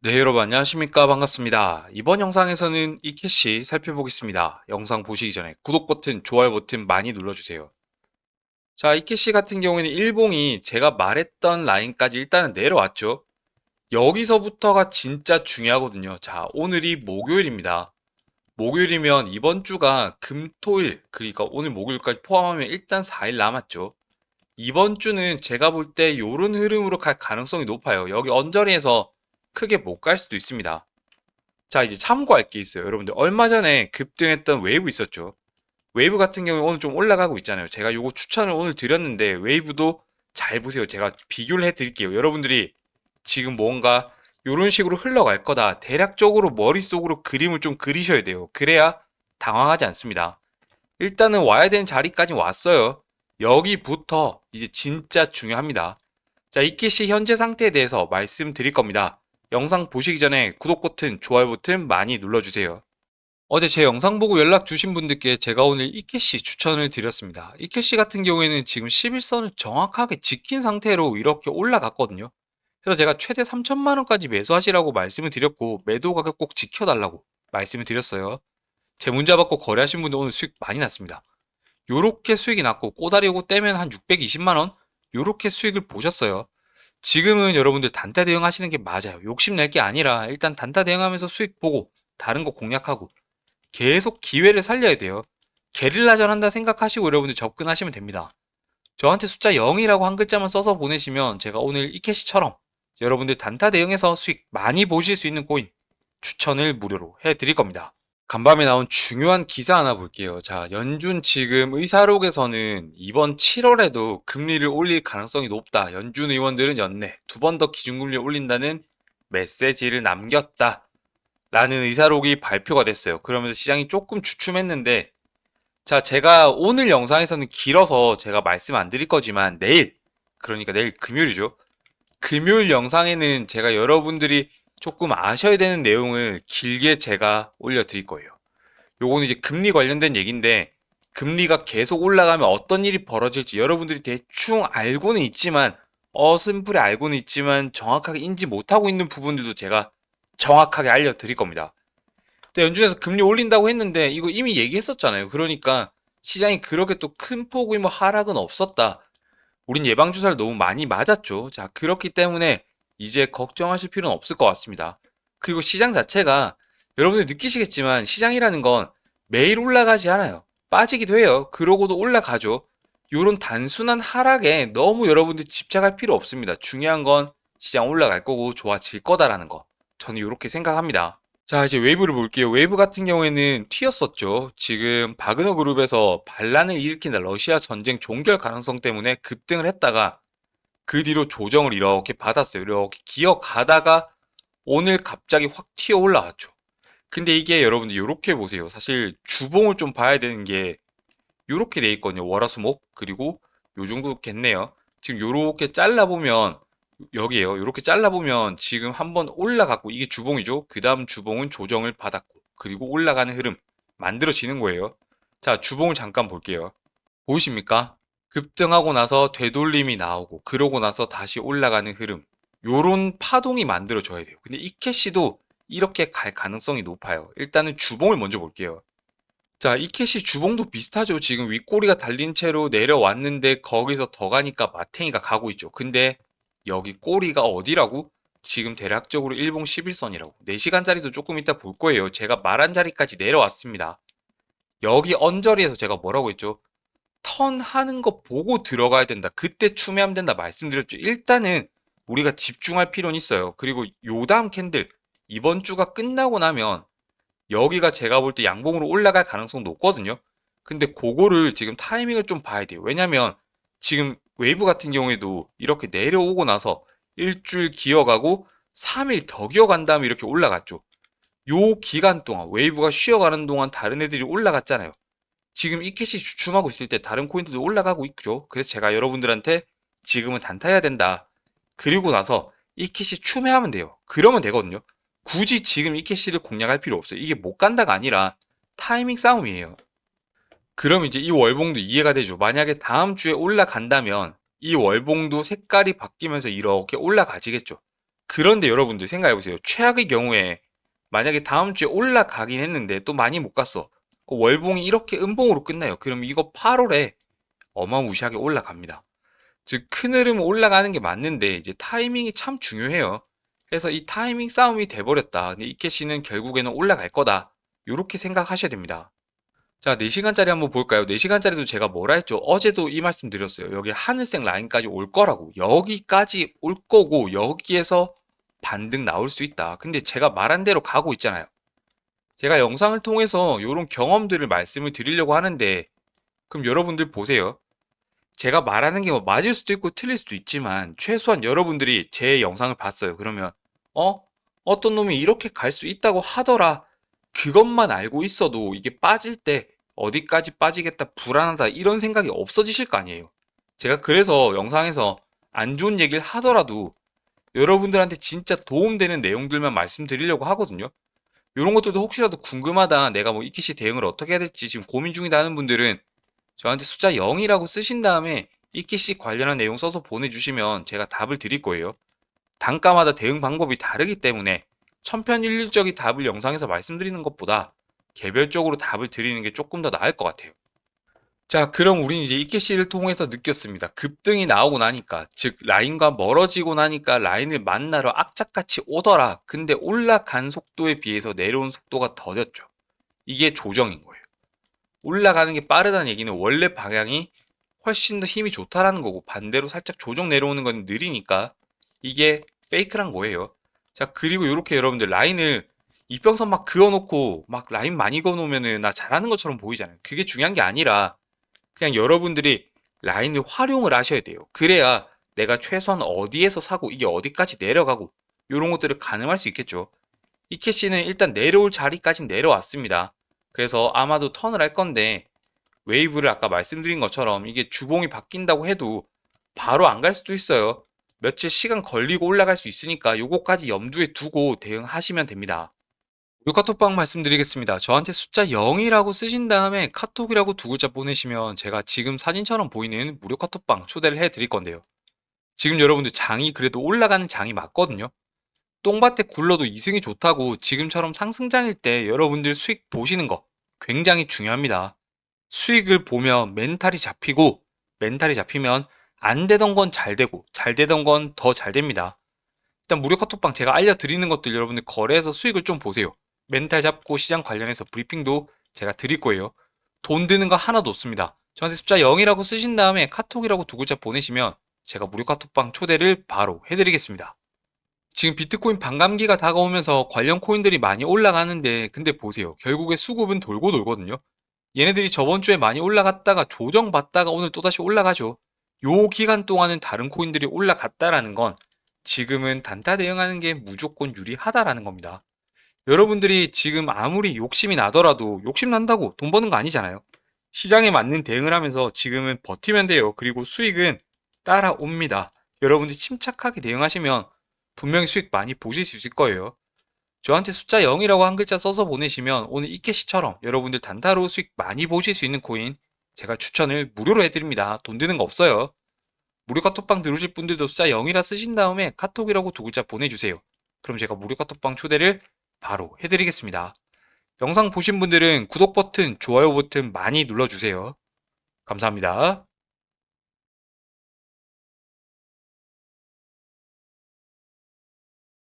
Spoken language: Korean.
네, 여러분 안녕하십니까? 반갑습니다. 이번 영상에서는 이 캐시 살펴보겠습니다. 영상 보시기 전에 구독 버튼, 좋아요 버튼 많이 눌러주세요. 자, 이 캐시 같은 경우에는 일봉이 제가 말했던 라인까지 일단은 내려왔죠. 여기서부터가 진짜 중요하거든요. 자, 오늘이 목요일입니다. 목요일이면 이번 주가 금, 토, 일, 그러니까 오늘 목요일까지 포함하면 일단 4일 남았죠. 이번 주는 제가 볼 때 이런 흐름으로 갈 가능성이 높아요. 여기 언저리에서 크게 못 갈 수도 있습니다. 자, 이제 참고할 게 있어요. 여러분들, 얼마 전에 급등했던 웨이브 있었죠. 웨이브 같은 경우에 오늘 좀 올라가고 있잖아요. 제가 요거 추천을 오늘 드렸는데, 웨이브도 잘 보세요. 제가 비교를 해 드릴게요. 여러분들이 지금 뭔가 요런 식으로 흘러갈 거다. 대략적으로 머릿속으로 그림을 좀 그리셔야 돼요. 그래야 당황하지 않습니다. 일단은 와야 되는 자리까지 왔어요. 여기부터 이제 진짜 중요합니다. 자, 이캐시 현재 상태에 대해서 말씀드릴 겁니다. 영상 보시기 전에 구독 버튼, 좋아요 버튼 많이 눌러주세요. 어제 제 영상 보고 연락 주신 분들께 제가 오늘 이캐시 추천을 드렸습니다. 이캐시 같은 경우에는 지금 11선을 정확하게 지킨 상태로 이렇게 올라갔거든요. 그래서 제가 최대 3천만원까지 매수하시라고 말씀을 드렸고 매도 가격 꼭 지켜달라고 말씀을 드렸어요. 제 문자 받고 거래하신 분들 오늘 수익 많이 났습니다. 요렇게 수익이 났고 꼬다리 오고 떼면 한 620만원? 요렇게 수익을 보셨어요. 지금은 여러분들 단타 대응 하시는 게 맞아요. 욕심 낼 게 아니라 일단 단타 대응하면서 수익 보고 다른 거 공략하고 계속 기회를 살려야 돼요. 게릴라전 한다 생각하시고 여러분들 접근하시면 됩니다. 저한테 숫자 0이라고 한 글자만 써서 보내시면 제가 오늘 이 캐시처럼 여러분들 단타 대응해서 수익 많이 보실 수 있는 코인 추천을 무료로 해드릴 겁니다. 간밤에 나온 중요한 기사 하나 볼게요. 자, 연준 지금 의사록에서는 이번 7월에도 금리를 올릴 가능성이 높다. 연준 의원들은 연내 두 번 더 기준금리를 올린다는 메시지를 남겼다. 라는 의사록이 발표가 됐어요. 그러면서 시장이 조금 주춤했는데, 자, 제가 오늘 영상에서는 길어서 제가 말씀 안 드릴 거지만 내일, 그러니까 내일 금요일이죠. 금요일 영상에는 제가 여러분들이 조금 아셔야 되는 내용을 길게 제가 올려드릴 거예요. 요거는 이제 금리 관련된 얘기인데 금리가 계속 올라가면 어떤 일이 벌어질지 여러분들이 대충 알고는 있지만 어슴풀이 알고는 있지만 정확하게 인지 못하고 있는 부분들도 제가 정확하게 알려드릴 겁니다. 연준에서 금리 올린다고 했는데 이거 이미 얘기했었잖아요. 그러니까 시장이 그렇게 또 큰 폭의 뭐 하락은 없었다. 우린 예방주사를 너무 많이 맞았죠. 자, 그렇기 때문에 이제 걱정하실 필요는 없을 것 같습니다. 그리고 시장 자체가 여러분들 느끼시겠지만 시장이라는 건 매일 올라가지 않아요. 빠지기도 해요. 그러고도 올라가죠. 요런 단순한 하락에 너무 여러분들 집착할 필요 없습니다. 중요한 건 시장 올라갈 거고 좋아질 거다라는 거. 저는 이렇게 생각합니다. 자, 이제 웨이브를 볼게요. 웨이브 같은 경우에는 튀었었죠. 지금 바그너 그룹에서 반란을 일으킨다 러시아 전쟁 종결 가능성 때문에 급등을 했다가 그 뒤로 조정을 이렇게 받았어요. 이렇게 기어가다가 오늘 갑자기 확 튀어 올라왔죠. 근데 이게 여러분들 이렇게 보세요. 사실 주봉을 좀 봐야 되는 게 이렇게 돼 있거든요. 월화수목 그리고 요 정도겠네요. 지금 요렇게 잘라보면 여기에요. 이렇게 잘라보면 지금 한번 올라갔고 이게 주봉이죠. 그 다음 주봉은 조정을 받았고 그리고 올라가는 흐름 만들어지는 거예요. 자, 주봉을 잠깐 볼게요. 보이십니까? 급등하고 나서 되돌림이 나오고 그러고 나서 다시 올라가는 흐름. 요런 파동이 만들어져야 돼요. 근데 이 캐시도 이렇게 갈 가능성이 높아요. 일단은 주봉을 먼저 볼게요. 자, 이 캐시 주봉도 비슷하죠. 지금 윗꼬리가 달린 채로 내려왔는데 거기서 더 가니까 마탱이가 가고 있죠. 근데 여기 꼬리가 어디라고? 지금 대략적으로 일봉 11선이라고. 4시간짜리도 조금 이따 볼 거예요. 제가 말한 자리까지 내려왔습니다. 여기 언저리에서 제가 뭐라고 했죠? 턴 하는 거 보고 들어가야 된다. 그때 추매하면 된다 말씀드렸죠. 일단은 우리가 집중할 필요는 있어요. 그리고 요 다음 캔들 이번 주가 끝나고 나면 여기가 제가 볼 때 양봉으로 올라갈 가능성 높거든요. 근데 그거를 지금 타이밍을 좀 봐야 돼요. 왜냐면 지금 웨이브 같은 경우에도 이렇게 내려오고 나서 일주일 기어가고 3일 더 기어간 다음에 이렇게 올라갔죠. 요 기간 동안 웨이브가 쉬어가는 동안 다른 애들이 올라갔잖아요. 지금 이 캐시 주춤하고 있을 때 다른 코인들도 올라가고 있죠. 그래서 제가 여러분들한테 지금은 단타해야 된다. 그리고 나서 이 캐시 추매하면 돼요. 그러면 되거든요. 굳이 지금 이 캐시를 공략할 필요 없어요. 이게 못 간다가 아니라 타이밍 싸움이에요. 그럼 이제 이 월봉도 이해가 되죠. 만약에 다음 주에 올라간다면 이 월봉도 색깔이 바뀌면서 이렇게 올라가지겠죠. 그런데 여러분들 생각해보세요. 최악의 경우에 만약에 다음 주에 올라가긴 했는데 또 많이 못 갔어. 그 월봉이 이렇게 음봉으로 끝나요. 그럼 이거 8월에 어마무시하게 올라갑니다. 즉, 큰 흐름 올라가는 게 맞는데, 이제 타이밍이 참 중요해요. 그래서 이 타이밍 싸움이 돼버렸다. 근데 이 캐시는 결국에는 올라갈 거다. 요렇게 생각하셔야 됩니다. 자, 4시간짜리 한번 볼까요? 4시간짜리도 제가 뭐라 했죠? 어제도 이 말씀 드렸어요. 여기 하늘색 라인까지 올 거라고. 여기까지 올 거고, 여기에서 반등 나올 수 있다. 근데 제가 말한 대로 가고 있잖아요. 제가 영상을 통해서 이런 경험들을 말씀을 드리려고 하는데, 그럼 여러분들 보세요. 제가 말하는 게 뭐 맞을 수도 있고 틀릴 수도 있지만, 최소한 여러분들이 제 영상을 봤어요. 그러면, 어? 어떤 놈이 이렇게 갈 수 있다고 하더라. 그것만 알고 있어도 이게 빠질 때 어디까지 빠지겠다, 불안하다, 이런 생각이 없어지실 거 아니에요. 제가 그래서 영상에서 안 좋은 얘기를 하더라도 여러분들한테 진짜 도움되는 내용들만 말씀드리려고 하거든요. 이런 것들도 혹시라도 궁금하다, 내가 뭐 이키시 대응을 어떻게 해야 될지 지금 고민 중이다 하는 분들은 저한테 숫자 0이라고 쓰신 다음에 이키시 관련한 내용 써서 보내주시면 제가 답을 드릴 거예요. 단가마다 대응 방법이 다르기 때문에 천편일률적인 답을 영상에서 말씀드리는 것보다 개별적으로 답을 드리는 게 조금 더 나을 것 같아요. 자, 그럼 우리는 이제 이케시를 통해서 느꼈습니다. 급등이 나오고 나니까, 즉 라인과 멀어지고 나니까 라인을 만나러 악착같이 오더라. 근데 올라간 속도에 비해서 내려온 속도가 더뎠죠. 이게 조정인 거예요. 올라가는 게 빠르다는 얘기는 원래 방향이 훨씬 더 힘이 좋다라는 거고 반대로 살짝 조정 내려오는 건 느리니까 이게 페이크란 거예요. 자, 그리고 이렇게 여러분들 라인을 이평선 막 그어놓고 막 라인 많이 그어놓으면은 나 잘하는 것처럼 보이잖아요. 그게 중요한 게 아니라 그냥 여러분들이 라인을 활용을 하셔야 돼요. 그래야 내가 최소한 어디에서 사고 이게 어디까지 내려가고 이런 것들을 가늠할 수 있겠죠. 이 캐시는 일단 내려올 자리까지 내려왔습니다. 그래서 아마도 턴을 할 건데 웨이브를 아까 말씀드린 것처럼 이게 주봉이 바뀐다고 해도 바로 안 갈 수도 있어요. 며칠 시간 걸리고 올라갈 수 있으니까 요거까지 염두에 두고 대응하시면 됩니다. 무료 카톡방 말씀드리겠습니다. 저한테 숫자 0이라고 쓰신 다음에 카톡이라고 두 글자 보내시면 제가 지금 사진처럼 보이는 무료 카톡방 초대를 해드릴 건데요. 지금 여러분들 장이 그래도 올라가는 장이 맞거든요. 똥밭에 굴러도 이승이 좋다고 지금처럼 상승장일 때 여러분들 수익 보시는 거 굉장히 중요합니다. 수익을 보면 멘탈이 잡히고 멘탈이 잡히면 안 되던 건 잘 되고 잘 되던 건 더 잘 됩니다. 일단 무료 카톡방 제가 알려드리는 것들 여러분들 거래해서 수익을 좀 보세요. 멘탈 잡고 시장 관련해서 브리핑도 제가 드릴 거예요. 돈 드는 거 하나도 없습니다. 저한테 숫자 0이라고 쓰신 다음에 카톡이라고 두 글자 보내시면 제가 무료 카톡방 초대를 바로 해드리겠습니다. 지금 비트코인 반감기가 다가오면서 관련 코인들이 많이 올라가는데 근데 보세요. 결국에 수급은 돌고 돌거든요. 얘네들이 저번 주에 많이 올라갔다가 조정받다가 오늘 또다시 올라가죠. 요 기간 동안은 다른 코인들이 올라갔다라는 건 지금은 단타 대응하는 게 무조건 유리하다라는 겁니다. 여러분들이 지금 아무리 욕심이 나더라도 욕심 난다고 돈 버는 거 아니잖아요. 시장에 맞는 대응을 하면서 지금은 버티면 돼요. 그리고 수익은 따라옵니다. 여러분들이 침착하게 대응하시면 분명히 수익 많이 보실 수 있을 거예요. 저한테 숫자 0이라고 한 글자 써서 보내시면 오늘 이캐시처럼 여러분들 단타로 수익 많이 보실 수 있는 코인 제가 추천을 무료로 해드립니다. 돈 드는 거 없어요. 무료 카톡방 들어오실 분들도 숫자 0이라 쓰신 다음에 카톡이라고 두 글자 보내주세요. 그럼 제가 무료 카톡방 초대를 바로 해드리겠습니다. 영상 보신 분들은 구독 버튼, 좋아요 버튼 많이 눌러주세요. 감사합니다.